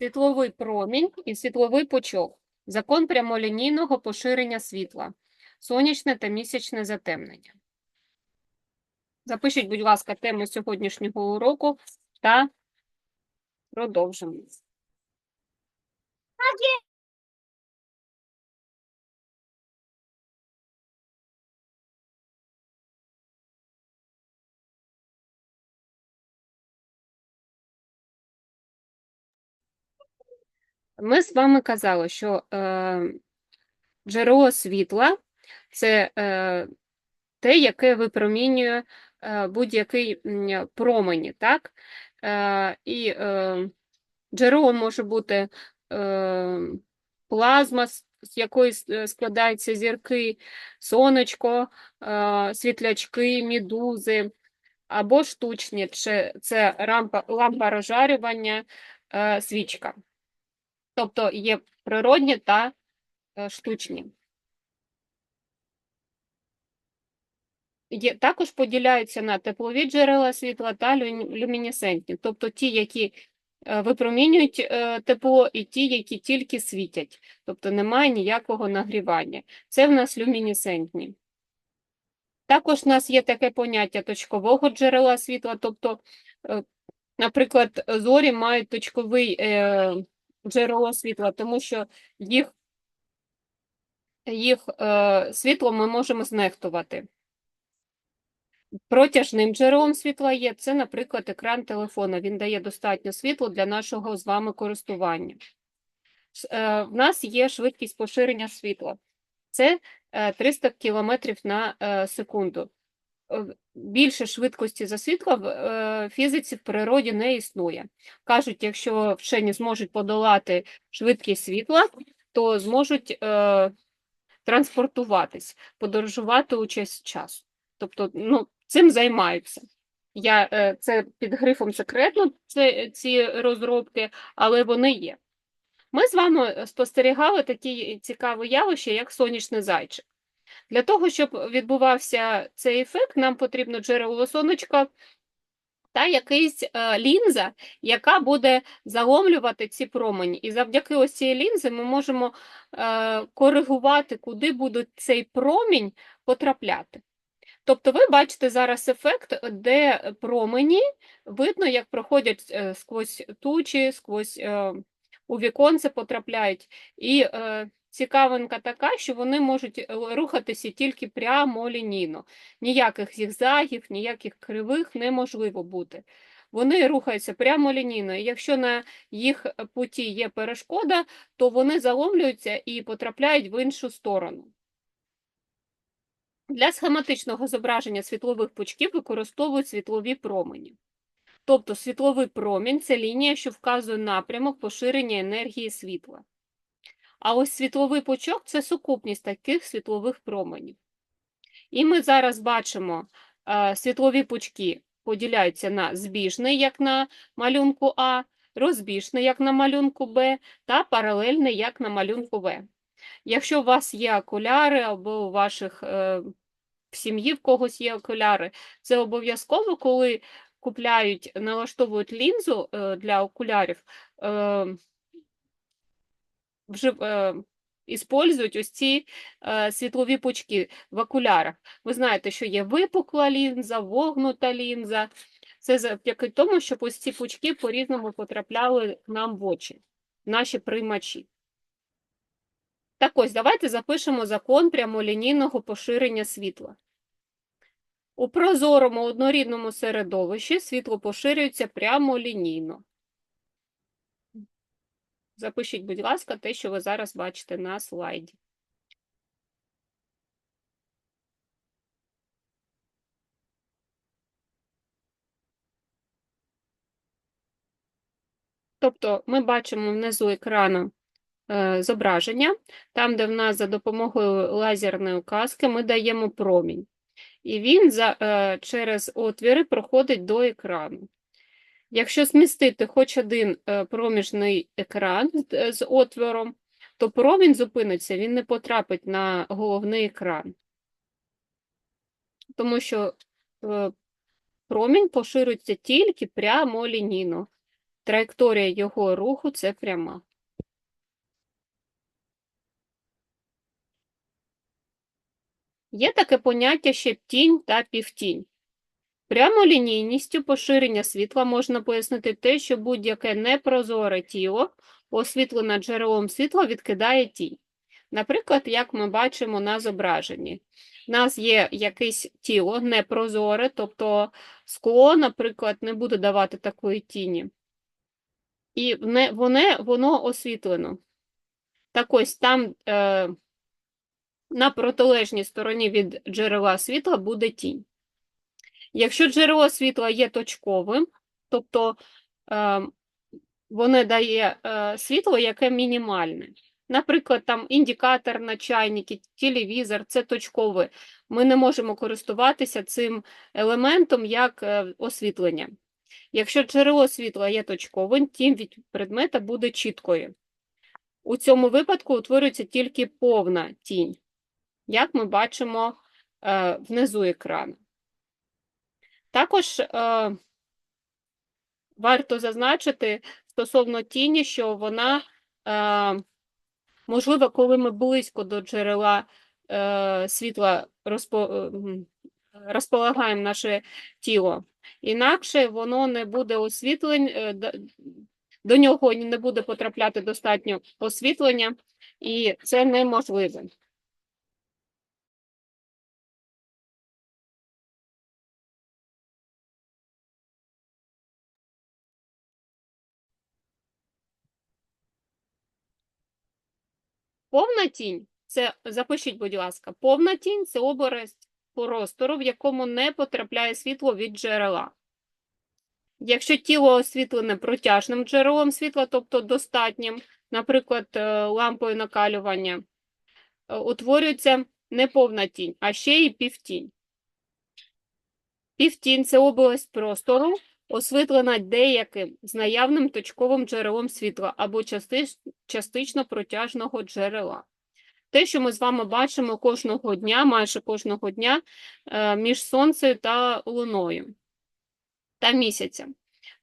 світловий промінь і світловий пучок. Закон прямолінійного поширення світла. Сонячне та місячне затемнення. Запишіть, будь ласка, тему сьогоднішнього уроку та продовжимо. Ми з вами казали, що е, джерело світла це е, те, яке випромінює е, будь-який промені, так? Е, і е, джерело може бути е, плазма, з якої складаються зірки, сонечко, е, світлячки, медузи, або штучні, чи це лампа розжарювання, е, свічка. Тобто є природні та е, штучні. Є, також поділяються на теплові джерела світла та лю- люмінесцентні, тобто ті, які е, випромінюють е, тепло, і ті, які тільки світять, тобто немає ніякого нагрівання. Це в нас люмінесцентні. Також в нас є таке поняття точкового джерела світла, тобто, наприклад, зорі мають точковий джерело світла, тому що їх, їх е, світло ми можемо знехтувати. Протяжним джерелом світла є це, наприклад, екран телефона. Він дає достатньо світла для нашого з вами користування. Е, В нас є швидкість поширення світла. Це е, 300 км на е, секунду. Е, Більше швидкості за світло в е, фізиці в природі не існує. Кажуть, якщо вчені зможуть подолати швидкість світла, то зможуть е, транспортуватись, подорожувати у час часу. Тобто, ну, цим займаються. Я, е, це під грифом секретно, це, ці розробки, але вони є. Ми з вами спостерігали такі цікаві явища, як сонячний зайчик. Для того, щоб відбувався цей ефект, нам потрібно джерело сонечка та якийсь е, лінза, яка буде заломлювати ці промені. І завдяки ось цій лінзи ми можемо е, коригувати, куди буде цей промінь потрапляти. Тобто ви бачите зараз ефект, де промені видно, як проходять е, сквозь тучі, сквозь у віконце потрапляють. І цікавинка така, що вони можуть е, рухатися тільки прямо лінійно. Ніяких зігзагів, ніяких кривих неможливо бути. Вони рухаються прямо лінійно. І якщо на їх путі є перешкода, то вони заломлюються і потрапляють в іншу сторону. Для схематичного зображення світлових пучків використовують світлові промені. Тобто світловий промінь це лінія, що вказує напрямок поширення енергії світла. А ось світловий пучок це сукупність таких світлових променів. І ми зараз бачимо, е, світлові пучки поділяються на збіжний, як на малюнку А, розбіжний, як на малюнку Б, та паралельний, як на малюнку В. Якщо у вас є окуляри або у ваших е, в сім'ї в когось є окуляри, це обов'язково, коли купляють, налаштовують лінзу е, для окулярів, іспользують ось ці е, світлові пучки в окулярах. Ви знаєте, що є випукла лінза, вогнута лінза. Це завдяки тому, щоб ось ці пучки по-різному потрапляли нам в очі, наші приймачі. Так ось, давайте запишемо закон прямолінійного поширення світла. У прозорому однорідному середовищі світло поширюється прямолінійно. Запишіть, будь ласка, те, що ви зараз бачите на слайді. Тобто ми бачимо внизу екрану е, зображення, там, де в нас за допомогою лазерної указки ми даємо промінь. І він за, е, через отвіри проходить до екрану. Якщо змістити хоч один е, проміжний екран з, е, отвором, то промінь зупиниться, він не потрапить на головний екран. Тому що е, промінь поширюється тільки прямолінійно. траєкторія його руху це пряма. Є таке поняття ще тінь та півтінь. Прямолінійністю поширення світла можна пояснити те, що будь-яке непрозоре тіло, освітлене джерелом світла, відкидає тінь. Наприклад, як ми бачимо на зображенні. У нас є якесь тіло непрозоре, тобто скло, наприклад, не буде давати такої тіні. І воно, воно освітлено. Так ось там е, на протилежній стороні від джерела світла буде тінь. Якщо джерело світла є точковим, тобто е, воно дає е, світло, яке мінімальне. Наприклад, там індикатор на чайники, телевізор це точкове. Ми не можемо користуватися цим елементом як е, освітлення. Якщо джерело світла є точковим, тінь від предмета буде чіткою. У цьому випадку утворюється тільки повна тінь, як ми бачимо внизу екрану. Також е, варто зазначити стосовно тіні, що вона, е, можливо, коли ми близько до джерела е, світла розпо, е, розполагаємо наше тіло, інакше воно не буде освітлень, е, до нього не буде потрапляти достатньо освітлення, і це неможливо. Повна тінь це запишіть, будь ласка, повна тінь це образ простору, в якому не потрапляє світло від джерела. Якщо тіло освітлене протяжним джерелом світла, тобто достатнім, наприклад, е, лампою накалювання, е, утворюється не повна тінь, а ще й півтінь. Півтінь це область простору, освітлена деяким з наявним точковим джерелом світла або частично протяжного джерела. Те, що ми з вами бачимо кожного дня, майже кожного дня е, між сонцем та луною та місяцем.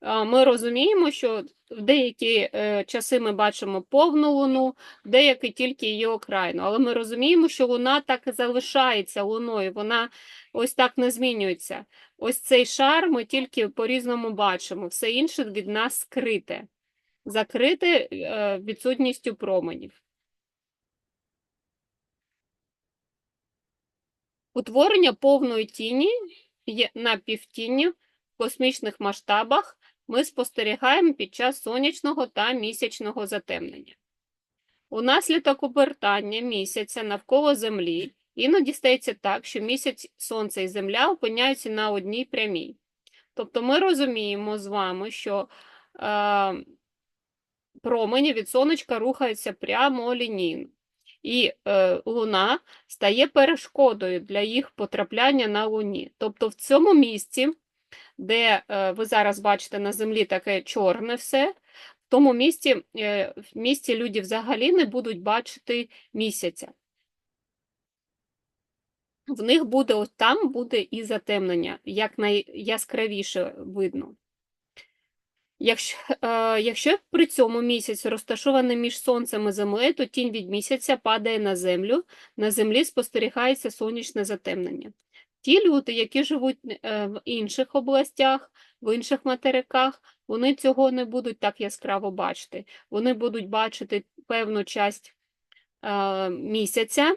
Е, Ми розуміємо, що в деякі е, часи ми бачимо повну луну, деякі тільки її окраїну. Але ми розуміємо, що луна так і залишається луною, вона ось так не змінюється. Ось цей шар ми тільки по-різному бачимо, все інше від нас скрите, закрите е, відсутністю променів. Утворення повної тіні на півтіні в космічних масштабах ми спостерігаємо під час сонячного та місячного затемнення. Унаслідок обертання місяця навколо Землі іноді стається так, що місяць, сонце і Земля опиняються на одній прямій. Тобто ми розуміємо з вами, що е, промені від сонечка рухаються прямо лінійно. І е, Луна стає перешкодою для їх потрапляння на Луні. Тобто в цьому місці, де е, ви зараз бачите на землі таке чорне все, в тому місці, е, в місті люди взагалі не будуть бачити місяця. В них буде ось там буде і затемнення, як найяскравіше видно. Якщо, е, якщо при цьому місяць розташований між сонцем і землею, то тінь від місяця падає на землю, на землі спостерігається сонячне затемнення. Ті люди, які живуть е, в інших областях, в інших материках, вони цього не будуть так яскраво бачити. Вони будуть бачити певну часть е, місяця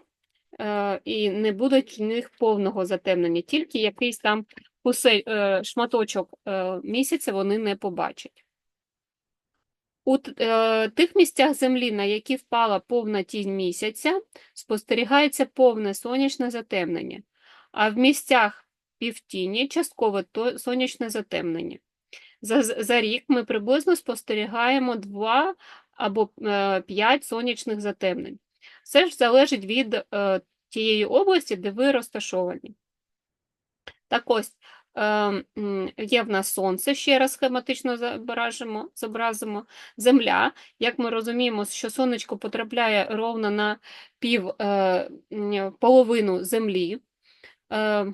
і не будуть в них повного затемнення, тільки якийсь там кусель, е, шматочок е, місяця вони не побачать. У е, тих місцях землі, на які впала повна тінь місяця, спостерігається повне сонячне затемнення, а в місцях півтіні часткове сонячне затемнення. За, за рік ми приблизно спостерігаємо 2 або 5 сонячних затемнень. Все ж залежить від е, тієї області, де ви розташовані. Так ось, е, є в нас сонце, ще раз схематично зображимо, зобразимо, земля. Як ми розуміємо, що сонечко потрапляє ровно на пів, е, половину землі, е,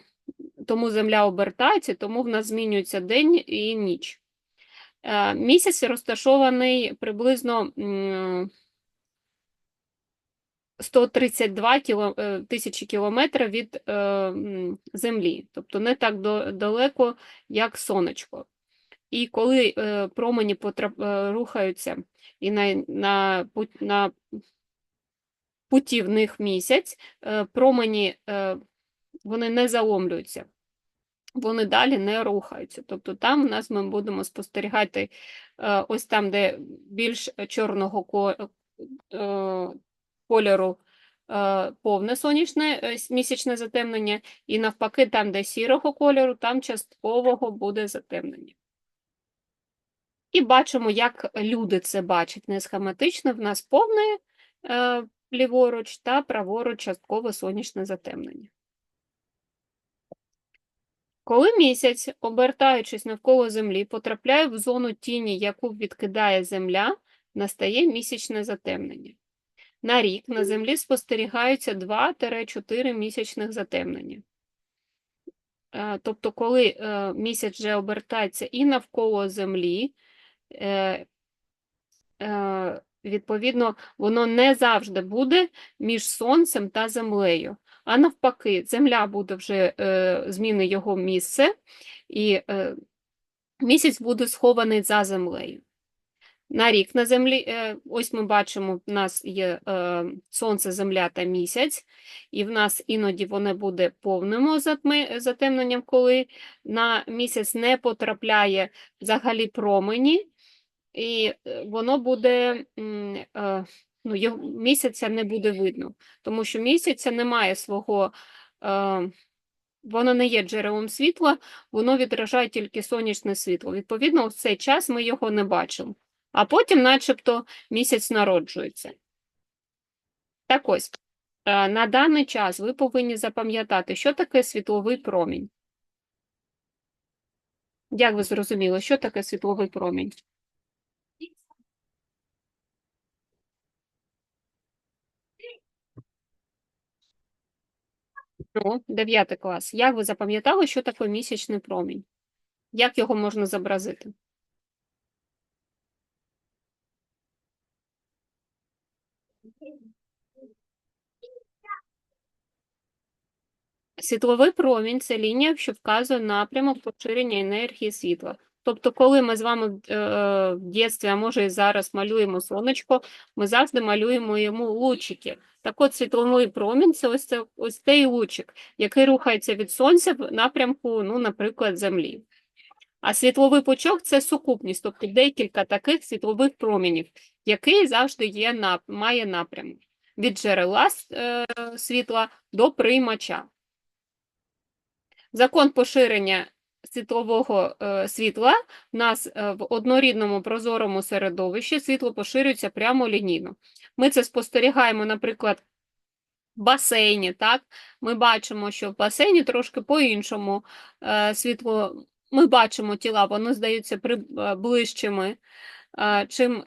тому земля обертається, тому в нас змінюється день і ніч. Місяць розташований приблизно 132 кіло- е, тисячі кілометрів від е, Землі, тобто не так до- далеко, як сонечко. І коли е, промені потрап... е, рухаються і на, на, на путі місяць, е, промені е, вони не заломлюються, вони далі не рухаються. Тобто там у нас ми будемо спостерігати е, ось там, де більш чорного е, кольору е, повне сонячне е, місячне затемнення, і навпаки, там, де сірого кольору, там часткового буде затемнення. І бачимо, як люди це бачать не схематично. В нас повне е, ліворуч та праворуч часткове сонячне затемнення. Коли місяць, обертаючись навколо Землі, потрапляє в зону тіні, яку відкидає Земля, настає місячне затемнення. На рік на Землі спостерігаються 2-4 місячних затемнення. Е, Тобто, коли е, місяць вже обертається і навколо Землі, е, відповідно, воно не завжди буде між Сонцем та Землею. А навпаки, Земля буде вже зміни його місце, і місяць буде схований за Землею. На рік на землі, е, ось ми бачимо, в нас є е, сонце, земля та місяць, і в нас іноді воно буде повним затемненням, коли на місяць не потрапляє взагалі промені, і е, воно буде, ну, його, місяця не буде видно, тому що місяця немає свого, воно не є джерелом світла, воно відражає тільки сонячне світло. Відповідно, в цей час ми його не бачимо а потім, начебто, місяць народжується. Так ось, е, на даний час ви повинні запам'ятати, що таке світловий промінь. Як ви зрозуміли, що таке світловий промінь? Ну, дев'ятий клас. Як ви запам'ятали, що таке місячний промінь? Як його можна зобразити? Світловий промінь це лінія, що вказує напрямок поширення енергії світла. Тобто, коли ми з вами в- е, дитинстві, а може і зараз малюємо сонечко, ми завжди малюємо йому лучики. Так от світловий промінь це ось, це ось цей лучик, який рухається від сонця в напрямку, ну, наприклад, Землі. А світловий пучок це сукупність, тобто декілька таких світлових промінів, який завжди є має напрямок від джерела е, світла до приймача. Закон поширення світлового е, світла в нас е, в однорідному прозорому середовищі світло поширюється прямо лінійно. Ми це спостерігаємо, наприклад, в басейні. Так? Ми бачимо, що в басейні трошки по-іншому е, світло. Ми бачимо тіла, вони здаються ближчими, чим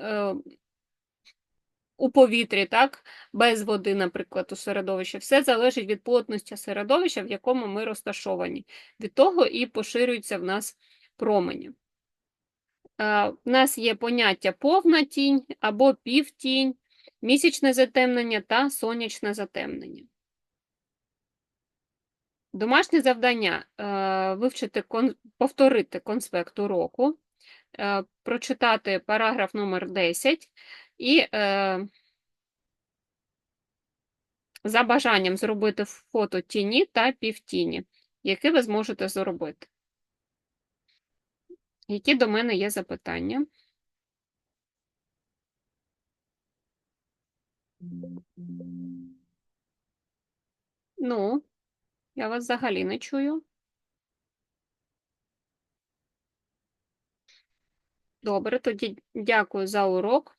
у повітрі, так, без води, наприклад, у середовищі. Все залежить від плотності середовища, в якому ми розташовані. Від того і поширюються в нас промені. В нас є поняття повна тінь або півтінь, місячне затемнення та сонячне затемнення. Домашнє завдання вивчити, повторити конспект уроку, прочитати параграф номер 10 і е, за бажанням зробити фото тіні та півтіні, які ви зможете зробити. Які до мене є запитання? Ну, я вас взагалі не чую. Добре, тоді дякую за урок.